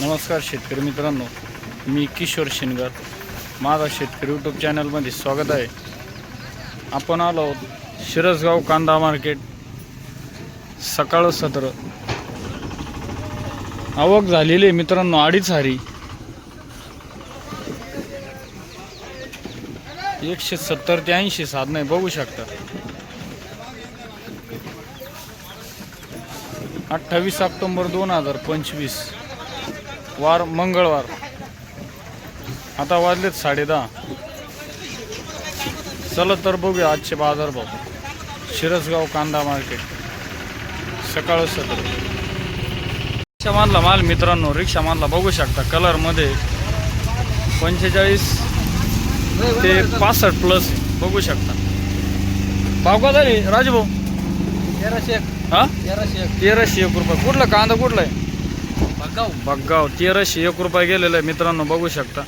नमस्कार शेतकरी मित्रांनो मी किशोर शिनगर माझा शेतकरी यूट्यूब चॅनलमध्ये स्वागत आहे. आपण आलो आहोत शिरसगाव कांदा मार्केट सकाळ सत्र. आवक झालेली आहे मित्रांनो अडीच हारी. एकशे सत्तर ते ऐंशी साधनं आहे बघू शकता. अठ्ठावीस ऑक्टोंबर दोन हजार पंचवीस. वार मंगळवार. आता वाजलेत साडे दहा चला तर बघूया आजचे बाजार भाव. शिरसगाव कांदा मार्केट. सकाळ सत्र. रिक्षामानला माल मित्रांनो रिक्षामानला बघू शकता कलरमध्ये पंचेचाळीस ते पासष्ट प्लस बघू शकता. भाव का झाली राजभाऊ तेराशे एक. हा? तेराशे एक. तेराशे एक रुपये. कुठला? कांदा कुठला आहे? बघगाव तेराशे एक रुपये गेलेलं आहे मित्रांनो बघू शकता.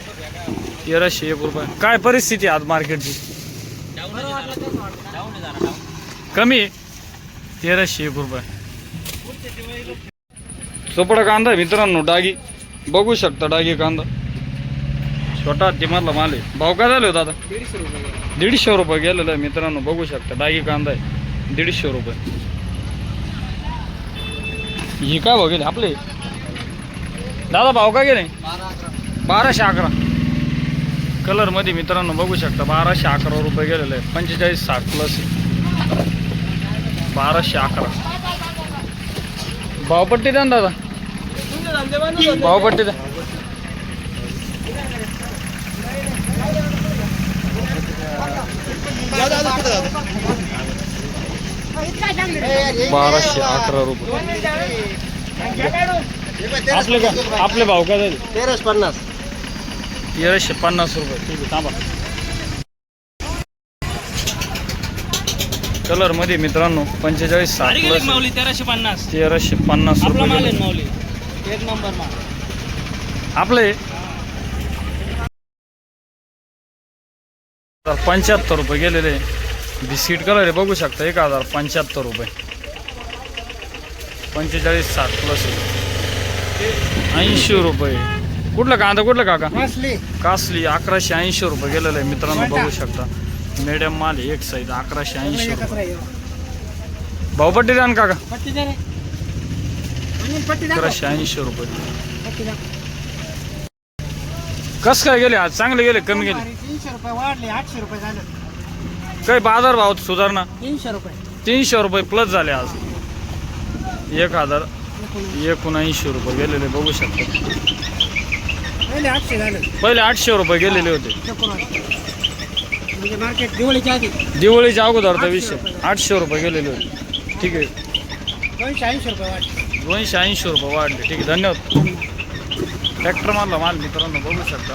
तेराशे एक रुपये. काय परिस्थिती आहे आज मार्केटची? कमी? तेराशे एक रुपये. चोपडा कांदा मित्रांनो डागी. बघू शकता डागी कांदा. छोटा तिमधला माल आहे. भाव काय झाले होता आता? दीडशे रुपये गेलेलं आहे मित्रांनो बघू शकता. डागी कांदा आहे. दीडशे रुपये. ही काय गेले? आपले? दादा भाव का गेले? नाही बाराशे अकरा. कलरमध्ये मित्रांनो बघू शकता बाराशे अकरा रुपये गेलेले आहे पंचेचाळीस साठ प्लस बाराशे अकरा. भावपट्टी द्या ना दादा. भावपट्टी द्या. बाराशे अकरा रुपये. आपले का? आपले भाव काय झाले? तेराशे पन्नास. तेराशे पन्नास रुपये. ठीक आहे थांबा. कलरमध्ये मित्रांनो पंचेचाळीस माऊली तेराशे पन्नास. तेराशे पन्नास आपला माल रुपये माऊली. एक नंबर माल. आपले? पंच्याहत्तर रुपये गेलेले. बिस्किट कलर आहे बघू शकता एक हजार पंच्याहत्तर रुपये. पंचेचाळीस साठ प्लस. ऐंशी रुपये. कुठलं कांदा कुठलं काका? कासली अकराशे ऐंशी रुपये गेलेलं आहे. मित्रांनो बघू शकता. मीडियम माल एक साईज अकराशे ऐंशी रुपये. भाऊपट्टी द्या ना काका. पट्टी पट्टी. अकराशे ऐंशी रुपये. पट्टी. कसं काय गेले आज? चांगले गेले कमी गेले? तीनशे रुपये वाढले आठशे रुपये झाले. काही बाजार भाव सुधारणा? तीनशे रुपये. तीनशे रुपये प्लस झाले आज. एक हजार. एकोणऐंशी रुपये गेलेले बघू शकता. पहिले आठशे झाले. पहिले आठशे रुपये गेलेले होते. मार्केट दिवाळीच्या आधी दिवाळीच्या अगोदर तर वीसशे आठशे रुपये गेलेले होते. ठीक आहे. दोनशे ऐंशी रुपये वाढले. दोनशे ऐंशी रुपये वाढले ठीक आहे धन्यवाद. ट्रॅक्टर मधला माल मित्रांनो बघू शकता.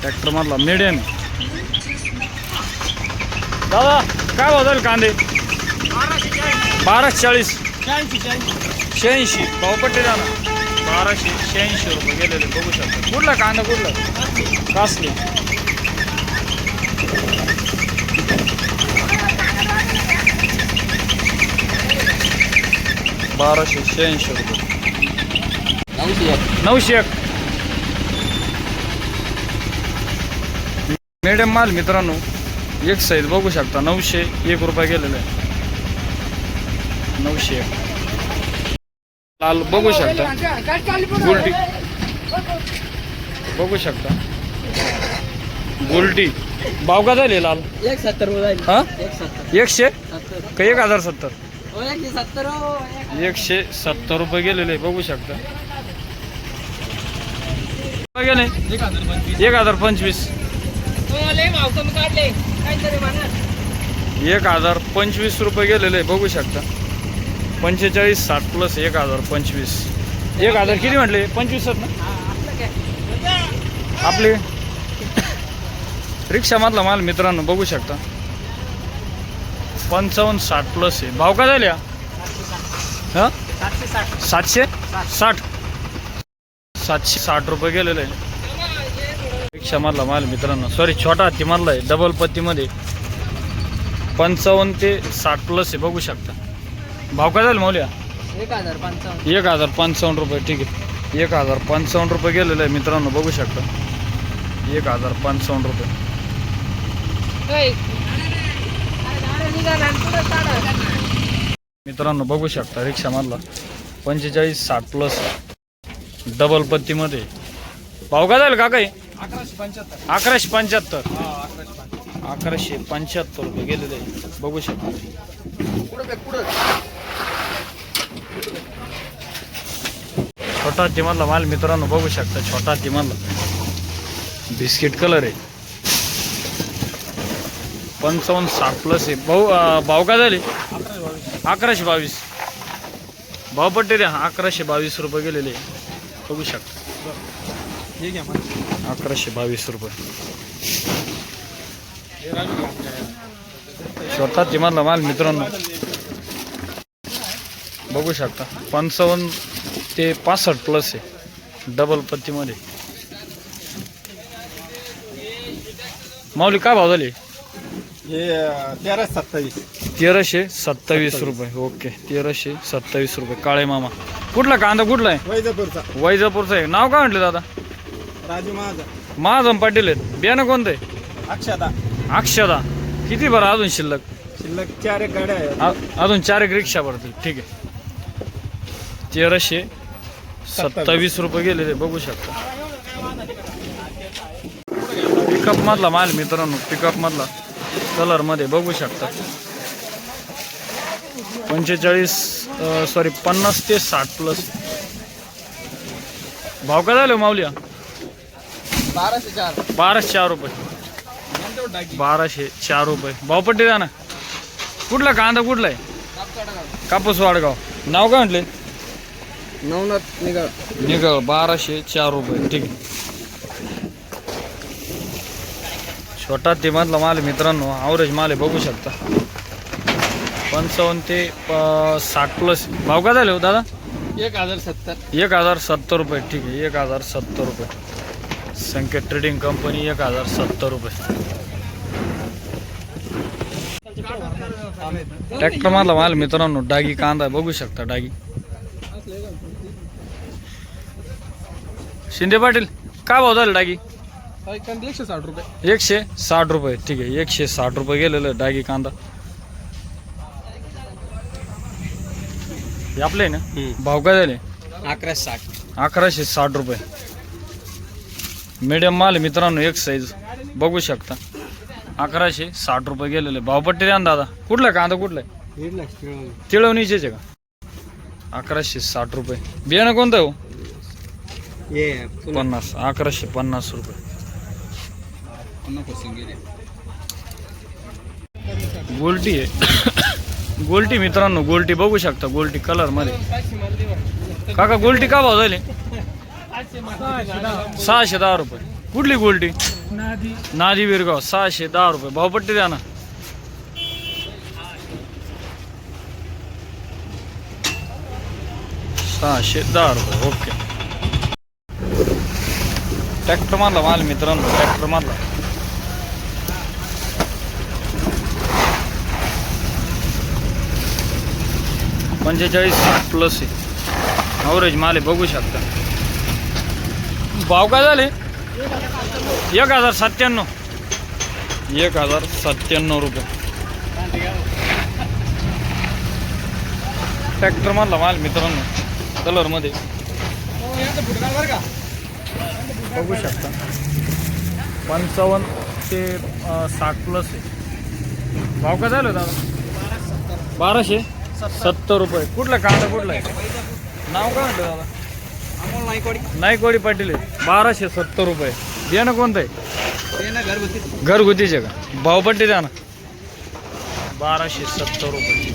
ट्रॅक्टर मधला मिडियम दादा काय जाईल कांदे? बाराशे चाळीस. शहाऐंशी शहाऐंशी शहाऐंशी. भावपट्टी जाणार बाराशे शहाऐंशी रुपये गेलेले बघू शकता. कुठला कांदा कुठला? कासली. बाराशे शहाऐंशी रुपये. नऊशे एक. मिडियम माल मित्रांनो एक साईज बघू शकता. नऊशे एक रुपये गेलेलं. आहे नऊशे एक. लाल बघू शकता. गुलटी बघू शकता. गुलटी भाव का झाले लाल. एक सत्तर हा? एकशे? का एक हजार सत्तर? एकशे सत्तर रुपये गेलेले बघू शकता. गेले? एक हजार पंचवीस एक हजार पंचवीस. एक हजार पंचवीस रुपये गेलेले बघू शकता. पंचेचाळीस साठ प्लस एक हजार पंचवीस. एक हजार किती म्हटले? पंचवीस ना? आपले? रिक्षामधला माल मित्रांनो बघू शकता. पंचावन्न साठ प्लस आहे. भाव का झाल्या हां? सातशे? साठ. सातशे साठ सातशे साठ रुपये गेलेले आहे. रिक्षामधला माल मित्रांनो सॉरी छोटा हत्तीमधला आहे. डबल पत्तीमध्ये. पंचावन्न ते साठ प्लस आहे बघू शकता. भाव काय झाला मौल्या एक हजार पंचावन्न. एक हजार पंचावन्न रुपये ठीक आहे. एक हजार पंचावन्न रुपये गेलेलं आहे मित्रांनो बघू शकता. एक हजार पंचावन्न रुपये. मित्रांनो बघू शकता रिक्षामधला पंचेचाळीस साठ प्लस डबल पत्तीमध्ये. भाव काय झालं का काही अकराशे पंच्याहत्तर. अकराशे पंच्याहत्तर अकराशे पंच्याहत्तर. अकराशे पंच्याहत्तर रुपये गेलेले आहे. बघू शकता. पुढं काय पुढं. छोटा हत्तीमधला माल मित्रांनो बघू शकता छोटा हत्तीमधला बिस्किट कलर आहे. पंचावन्न साठ प्लस आहे. भाऊ भाव काय झाले? अकराशे बावीस. बावीस भावपट्टी द्या. अकराशे बावीस रुपये गेलेले. बघू शकता. अकराशे बावीस रुपये. छोटा हत्तीमधला माल मित्रांनो. बघू शकता. पंचावन्न ते पासष्ट प्लस आहे. डबल पत्तीमध्ये माऊली काय भाव झाले? हे अं, तेरा सत्तावीस. तेराशे सत्तावीस रुपये. ओके तेराशे सत्तावीस रुपये. काळे मामा. कुठला कांदा कुठला आहे? वैजापूरचा. वैजापूरचा आहे. नाव काय म्हटलं दादा? राजू माझा महाजन पाटील आहेत. बियाणं कोणतं? आहे अक्षदा. अक्षदा. किती बरं अजून शिल्लक? शिल्लक चार एक गाड्या आहेत. अजून चार एक रिक्षा भरतील. ठीक आहे. तेराशे सत्तावीस रुपये गेले ते बघू शकता. पिकअप मधला माल मित्रांनो पिकअप मधला कलरमध्ये बघू शकता. पंचेचाळीस सॉरी पन्नास ते साठ प्लस भाव काय झाले हो माऊलिया बाराशे चार. बाराशे चार रुपये. बाराशे चार रुपये. भावपट्टी द्या ना. कुठला कांदा कुठला आहे? कापूस वाडगाव. नाव काय म्हटले? नवनाथ निघा निघळ बाराशे चार रुपये. ठीक. छोटा मधला माल मित्रांनो ॲव्हरेज माल बघू शकता. पंचावन्न ते साठ प्लस भाव काय झाले हो दादा? एक हजार सत्तर. एक हजार सत्तर रुपये. ठीक आहे एक हजार सत्तर रुपये. संकेत ट्रेडिंग कंपनी एक हजार सत्तर रुपये. ट्रॅक्टर मधला माल मित्रांनो डागी कांदा बघू शकता डागी. शिंदे पाटील काय भाव झाले डागी? एकशे साठ रुपये. एकशे साठ रुपये ठीक आहे. एकशे साठ रुपये गेलेलं डागी कांदा. हे आपले ना? भाव काय झाले? अकराशे साठ. अकराशे साठ रुपये. मीडियम माल आहे मित्रांनो एक साईज बघू शकता. अकराशे साठ रुपये गेलेले भावपट्टी द्या ना दादा. कुठला आहे? कांदा कुठला आहे? तिळवणीचेच आहे का? अकराशे साठ रुपये. बियाणं कोणतं आहे हो? पन्नास अकराशे पन्नास रुपये. गोल्टी आहे. गोल्टी मित्रांनो गोल्टी बघू शकता गोल्टी कलरमध्ये. काका गोल्टी का भाव झाले? सहाशे दहा रुपये. कुठली गोल्टी? नादी विरगाव सहाशे दहा रुपये. भावपट्टी द्या ना. सहाशे दहा रुपये ओके. ट्रॅक्टर मारला माल मित्रांनो ट्रॅक्टर मारला. पंचेचाळीस प्लस आहे. ॲव्हरेज माल आहे बघू शकता. भाव काय झाले? एक हजार सत्त्याण्णव. एक हजार सत्त्याण्णव रुपये. ट्रॅक्टर मधला माल मित्रांनो कलरमध्ये. बघू शकता. पंचावन्न ते साठ प्लस आहे. भाव काय झालं दादा? बाराशे. सत्तर. रुपये. कुठला कांदा कुठला आहे? नाव काय म्हटलं दादा? पाटील आहे. बाराशे सत्तर रुपये. बियाणं कोणतं आहे? घरगुती. घरगुतीचे का? भावपट्टी द्या ना. बाराशे सत्तर रुपये.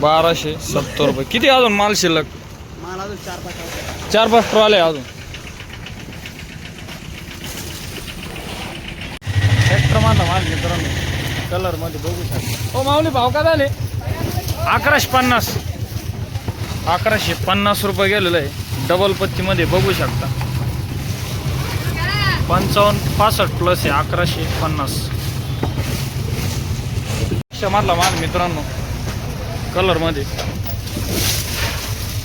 बाराशे सत्तर रुपये. किती अजून माल शिल्लक? चार पाच ट्रॉले अजून. ट्रॅक्टर माझा माल मित्रांनो. कलरमध्ये बघू शकता. हो माऊली भाव का झाले? अकराशे पन्नास. अकराशे पन्नास रुपये गेलेलं आहे. डबल पत्तीमध्ये बघू शकता. पंचावन्न पासष्ट प्लस आहे अकराशे पन्नास. मधला माल मित्रांनो. कलरमध्ये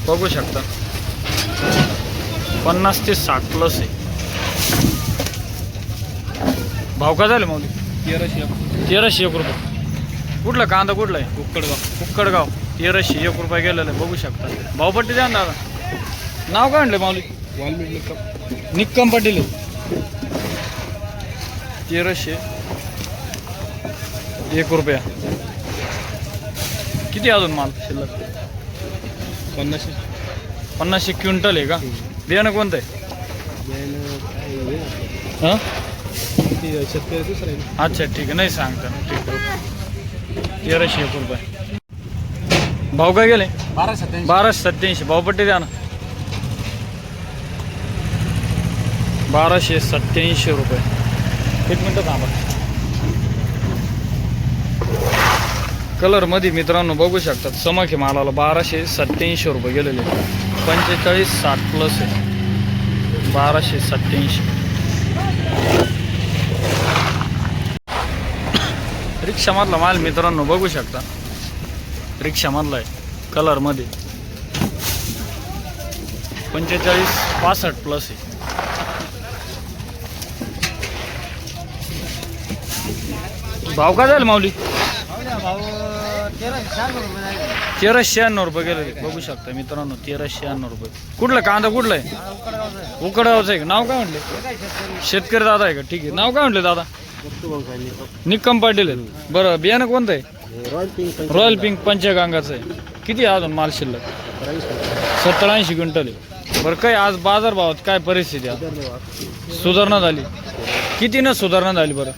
बघू शकता. पन्नास ते साठ प्लस आहे. भाव का झाले माऊली? तेराशे तेराशे एक रुपये. कुठला? कांदा कुठला आहे? उक्कडगाव उक्कडगाव तेराशे एक रुपये गेलेला आहे. बघू शकता. भावपट्टी द्या ना दादा. नाव काय आणलं माऊली? वाल्मिक निक्कम पाटील. आहे. तेराशे. एक रुपया. किती अजून माल? शिल्लक? पन्नासशे. पन्नासशे क्विंटल आहे का? बियाणं कोणतं आहे? हां शेतकरी दुसरा आहे अच्छा ठीक आहे. नाही सांगता ना ठीक आहे. तेराशे एक रुपये. भाव काय गेले? बारा सत्याऐंशी बाराशे सत्याऐंशी भावपट्टी द्या ना. बाराशे सत्याऐंशी रुपये. एक मिनटं थांबा. कलरमध्ये मित्रांनो बघू शकतात. समाखे मालाला बाराशे सत्याऐंशी रुपये गेलेले पंचेचाळीस साठ प्लस आहे. बाराशे सत्याऐंशी. रिक्षामधला माल मित्रांनो बघू शकता. रिक्षामधला आहे. कलरमध्ये. पंचेचाळीस पासष्ट प्लस आहे. भाव का जाईल माऊली? तेराशे शहाण्णव रुपये गेले. बघू शकता मित्रांनो तेराशे शहाण्णव रुपये. कुठलं? कांदा कुठलं आहे? उकडावचं आहे का? नाव काय म्हटले? शेतकरी दादा आहे का? ठीक आहे. नाव काय म्हटले दादा? निक्कम पाटील आहेत. बरं बियाणं कोणतं आहे? रॉयल पिंक पंचगांगाचं पंचगंगाचं आहे. किती आहे अजून माल शिल्लक? सत्तर ऐंशी क्विंटल आहे. बरं काय आज बाजारभावात काय परिस्थिती आहे? सुधारणा झाली. किती न सुधारणा झाली बरं?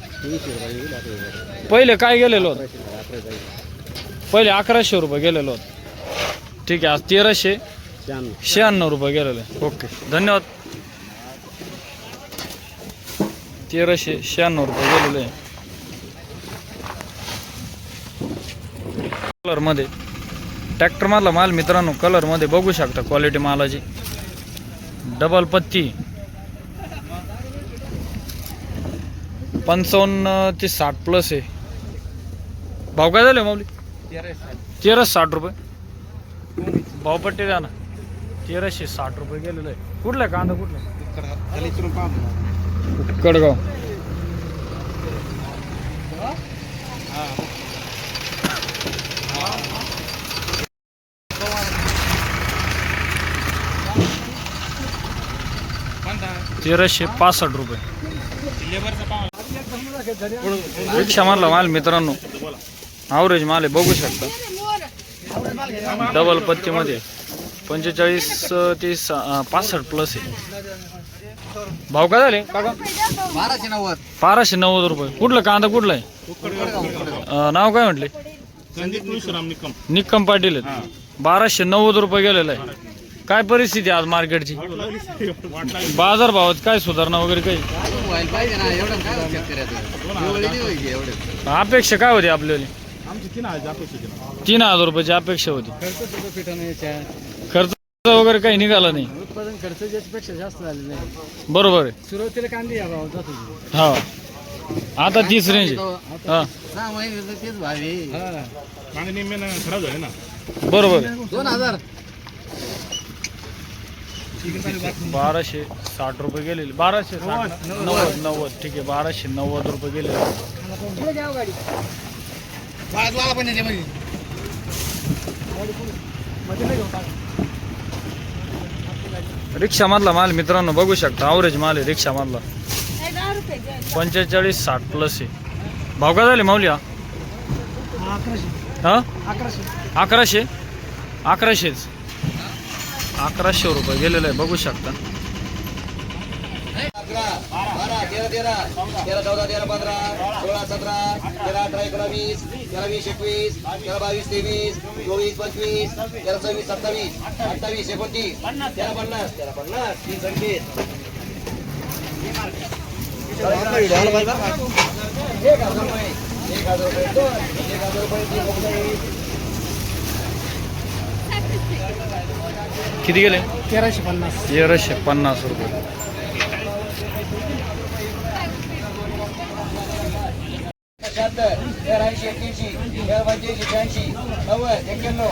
पहिले काय गेलेलो? होतं पहिले अकराशे रुपये गेलेलो होतं. ठीक आहे आज तेराशे शहाण्णव रुपये गेलेलं. ओके. धन्यवाद. तेराशे शहाण्णव रुपये गेलेले. कलरमध्ये ट्रॅक्टरमधला माल मित्रांनो कलरमध्ये बघू शकता क्वालिटी मालाची. डबल पत्ती. पंचावन्न ते साठ प्लस आहे. भाव काय झाले माऊली? तेराशे साठ रुपये. भावपट्टी द्या ना तेराशे साठ रुपये गेलेलं आहे कुठलं कांदा कुठला? कडगाव तेराशे पासष्ट रुपये. रिक्षा मारला माल मित्रांनो ॲव्हरेज माल आहे बघू शकता. डबल पत्तीमध्ये पंचेचाळीस ते पासष्ट प्लस आहे. भाव काय झाले? काका बाराशे नव्वद. बाराशे नव्वद रुपये. कुठलं कांदा कुठला आहे? नाव काय म्हटले? निकम. निक्कम पाटील आहेत. बाराशे नव्वद रुपये गेलेलं आहे. काय परिस्थिती आहे आज मार्केटची बाजार भावात काय सुधारणा वगैरे काही? अपेक्षा काय होती आपल्याला आमची तीन हजार अपेक्षा केला. तीन हजार रुपयाची अपेक्षा होती. खर्च याच्या खर्च वगैरे काही निघाला नाही. उत्पादन खर्च याच्यापेक्षा जास्त झालेलं आहे बरोबर आहे. सुरुवातीला कांदे या भाव जात होते. हा. आता तीस रेंज आहे. हा. सहा महिने तेच भावी खराब झाले ना. बरोबर आहे. दोन हजार. बाराशे साठ रुपये गेलेले. बाराशे साठ ना? नव्वद नव्वद. ठीक आहे बाराशे नव्वद रुपये गेलेले. बाळाला पण याच्यामध्ये रिक्षामधला माल मित्रांनो बघू शकता ॲव्हरेज माल आहे रिक्षामधला. पंचेचाळीस साठ प्लस आहे. भाव काय झाले माऊली हा? हा अकराशे? अकराशेच. अकराशे रुपये गेलेलं आहे बघू शकता. बारा तेरा तेरा तेरा चौदा तेरा पंधरा सोळा सतरा तेरा अठरा एकोणावीस तेरा वीस एकवीस तेरा बावीस तेवीस चोवीस पंचवीस तेरा सव्वीस सत्तावीस अठ्ठावीस एकोणतीस तेरा पन्नास तेरा पन्नास तीन संख्येत एक हजार रुपये एक हजार रुपये दोन एक हजार रुपये तीन रुपये किती गेले? तेराशे पन्नास. तेराशे पन्नास रुपये. शहात्तर तेरा ऐंशी एक्क्याऐंशी तेरा पंच्याऐंशी शहाऐंशी नव्वद एक्क्याण्णव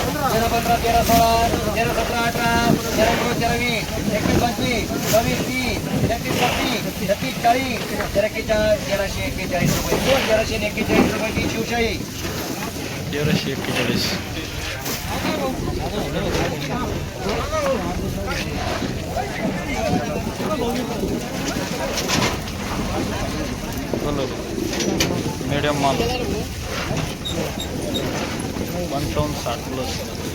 तेरा पंधरा तेरा सोळा तेरा सतरा अठरा तेरा एकोणीस तेरा वीस एकवीस पंचवीस सव्वीस तीस एकतीस बत्तीस छत्तीस चाळीस तेरा एक्केचाळीस तेराशे एक्केचाळीस रुपये। दोन तेराशे आणि एक्केचाळीस रुपयाची शिवशाही तेराशे एक्केचाळीस मीडियम माल। पंचावन्न साठ प्लस